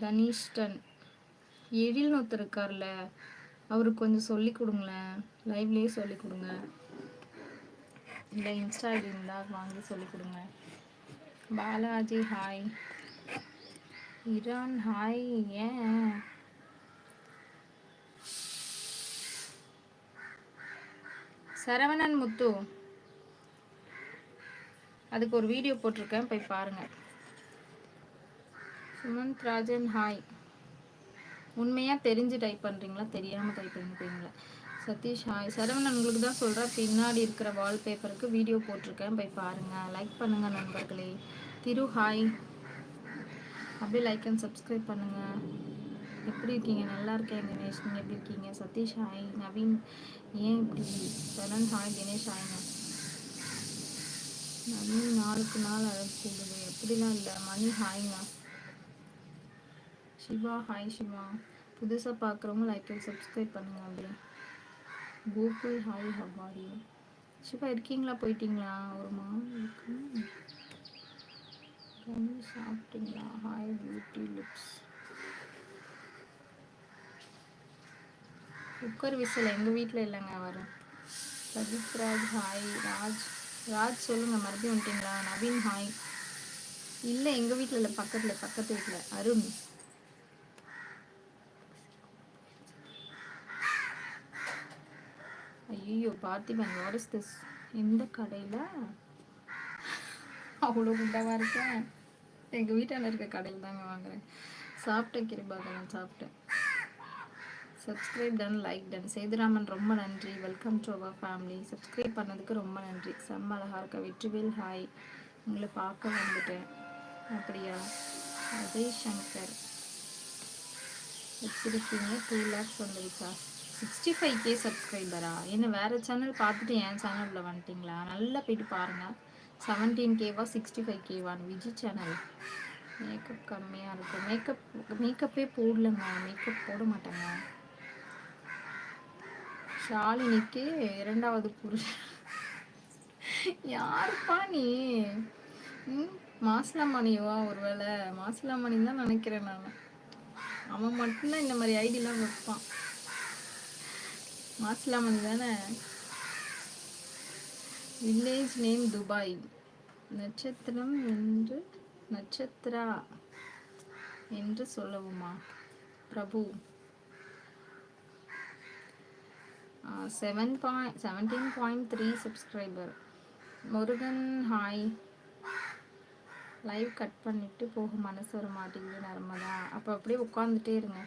தனிஷ்டன். எழில்னு ஒருத்தர் இருக்கார்ல அவருக்கு கொஞ்சம் சொல்லி கொடுங்களேன். லைவ்லேயே சொல்லி கொடுங்க. இல்லை இன்ஸ்டா ஐடி இருந்தால் வாங்கி சொல்லி கொடுங்க. பாலாஜி ஹாய். இரான் ஹாய். ஏன்? சரவணன் முத்து. அதுக்கு ஒரு வீடியோ போட்டிருக்கேன் போய் பாருங்கள் சுமந்த் ராஜன் ஹாய் உண்மையாக தெரிஞ்சு டைப் பண்ணுறீங்களா தெரியாமல் டைப் பண்ணிக்கிறீங்களா சதீஷ் ஹாய் சரவணன் உங்களுக்கு தான் சொல்கிறேன் பின்னாடி இருக்கிற வால்பேப்பருக்கு வீடியோ போட்டிருக்கேன். போய் பாருங்கள் லைக் பண்ணுங்கள் நண்பர்களே. திரு ஹாய் அப்படியே லைக் அண்ட் சப்ஸ்கிரைப் பண்ணுங்கள் எப்படி இருக்கீங்க? நல்லா இருக்கேன் கணேஷ். நீங்கள் எப்படி இருக்கீங்க? சதீஷ் ஹாய் நவீன் ஏன் இப்படி? சரண் ஹாய் தினேஷ் ஹாய்ங்க நவீன் நாளுக்கு நாள் அழகு கூடுது எப்படிலாம் இல்லை. மணி ஹாய்ங்க சிவா ஹாய் சிவா. புதுசாக பார்க்குறவங்க லைக் சப்ஸ்கிரைப் பண்ணுங்க அப்படியே. கோகுல் ஹாய் ஹவாரி சிவா இருக்கீங்களா? போயிட்டீங்களா? ஒரு இருக்கு. சாப்பிட்டீங்களா? Hi beauty lips cooker whistle எங்கள் வீட்டில் இல்லைங்க வரும் சஜித் ராஜ் ஹாய் ராஜ். ராஜ் சொல்லுங்கள் மறுபடியும் வந்துட்டீங்களா? நவீன் ஹாய் இல்லை எங்கள் வீட்டில் இல்லை பக்கத்தில் பக்கத்து வீட்டில் அருண். ஐயோ பார்த்திபன் வாட் இஸ் திஸ் எந்த கடையில் அவ்வளோ குண்டாவாக இருக்கேன் எங்கள் வீட்டில் இருக்க கடையில் தாங்க வாங்குறேன். சாப்பிட்டேன் கிருபாகரன் சாப்பிட்டேன். Subscribe done like done Sethuraman ரொம்ப நன்றி. Welcome to our family subscribe பண்ணதுக்கு ரொம்ப நன்றி. செம்ம அழகாக இருக்க? வெற்றிவேல் ஹாய் உங்களை பார்க்க வந்துட்டேன். அப்படியா? அஜய் சங்கர். வச்சிருக்கீங்க டூ லேக்ஸ் வந்துருச்சா சிக்ஸ்டி ஃபைவ் கே சப்ஸ்கிரைபரா என்ன வேறு சேனல் பார்த்துட்டு என் சேனலில் வந்துட்டிங்களா? நல்லா போயிட்டு பாருங்கள் செவன்டீன் கேவா சிக்ஸ்டி ஃபைவ் கேவான் விஜய் சேனல் மேக்கப் கம்மியாக இருக்கும் மேக்கப் மேக்கப்பே போடலங்க. மேக்கப் போட மாட்டேங்க. ஷாலினிக்கு இரண்டாவது புருஷன். யாருப்பா நீ? மாசிலாமணிவா ஒருவேளை? மாசிலாமணி தான் நினைக்கிறேன் நான். அவன் மட்டும்தான் இந்த மாதிரி ஐடிலாம் வைப்பான். மாசிலாமணி தானே? வில்லேஜ் நேம் துபாய் நட்சத்திரம் என்று நட்சத்திரா என்று சொல்லவுமா? Prabhu. Seven point seventeen point three subscriber Murugan hi live cut பண்ணிவிட்டு போக மனசு வர மாட்டேங்குது நர்மதா. அப்போ அப்படியே உட்காந்துட்டே இருங்க.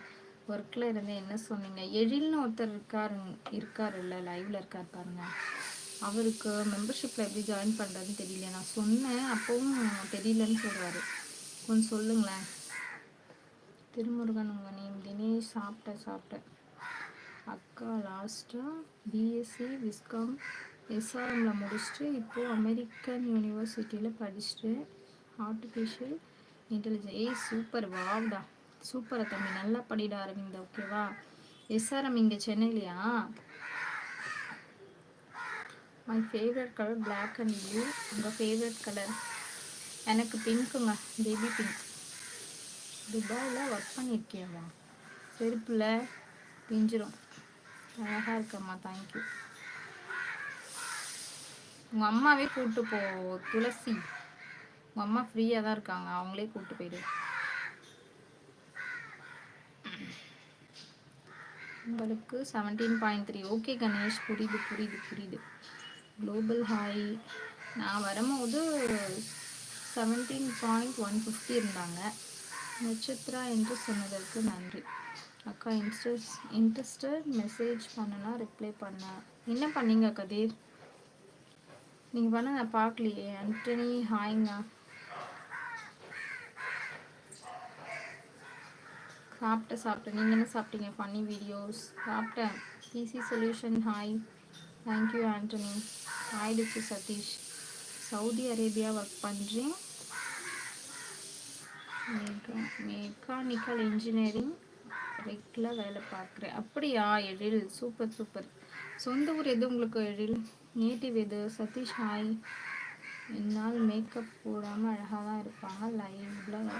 ஒர்க்கில் இருந்து என்ன சொன்னீங்க? எழில்னு ஒருத்தர் இருக்காரு இருக்காருல்ல லைவில் இருக்கார் பாருங்க. அவருக்கு மெம்பர்ஷிப்பில் எப்படி ஜாயின் பண்ணுறதுன்னு தெரியல நான் சொன்னேன் அப்பவும் தெரியலன்னு சொல்கிறாரு கொஞ்சம் சொல்லுங்களேன். திருமுருகன் உங்கள் நேம் தினேஷ் சாப்பிட்டேன் சாப்பிட்டேன் அக்கா லாஸ்ட்டாக பிஎஸ்சி விஸ்காம் எஸ்ஆர்எம்மில் முடிச்சுட்டு இப்போது அமெரிக்கன் யூனிவர்சிட்டியில் படிச்சுட்டு ஆர்டிஃபிஷியல் இன்டெலிஜென்ஸ் ஏய் சூப்பர் வாவ்டா சூப்பராக தம்பி நல்லா படிட அரவிந்த் ஓகேவா எஸ்ஆர்எம் இங்கே சென்னையிலையா? My favourite colour black and blue உங்கள் ஃபேவரட் கலர் எனக்கு பிங்க்குங்க பேபி பிங்க் துபாயில் ஒர்க் பண்ணியிருக்கேம்மா செருப்பில் பிஞ்சிரும். அழகாக இருக்கம்மா தேங்க்யூ உங்கள் அம்மாவே கூப்பிட்டு போ துளசி. உங்கள் அம்மா ஃப்ரீயாக தான் இருக்காங்க. அவங்களே கூப்பிட்டு போயிடு. உங்களுக்கு seventeen point three okay Ganesh புரியுது புரியுது புரியுது. குளோபல் ஹாய் நான் வரும்போது செவன்டீன் பாயிண்ட் ஒன் ஃபிஃப்டி இருந்தாங்க. நட்சத்திரா என்று சொன்னதற்கு நன்றி. அக்கா இன்ட்ரெஸ்ட் இன்ட்ரெஸ்டட் மெசேஜ் பண்ணனா ரிப்ளை பண்ண. என்ன பண்ணீங்க கதிர்? நீங்கள் பண்ண நான் பார்க்கலையே. அண்டனி ஹாய்ங்க சாப்பிட்டேன் சாப்பிட்டேன். நீங்கள் என்ன சாப்பிட்டீங்க? ஃபன்னி வீடியோஸ் சாப்பிட்டேன். PC solution hi thank you Antony hi ditch Sathish Saudi Arabia work பண்ணுறேன் மெக்கானிக்கல் இன்ஜினியரிங் ரெக்கில் வேலை பார்க்குறேன். அப்படியா எழில்? சூப்பர் சூப்பர் சொந்த ஊர் எது உங்களுக்கு எழில்? நேட்டிவ் எது? சதீஷ் ஹாய் என்னால் மேக்கப் போடாமல் அழகாக தான் இருப்பாங்க. லைவில்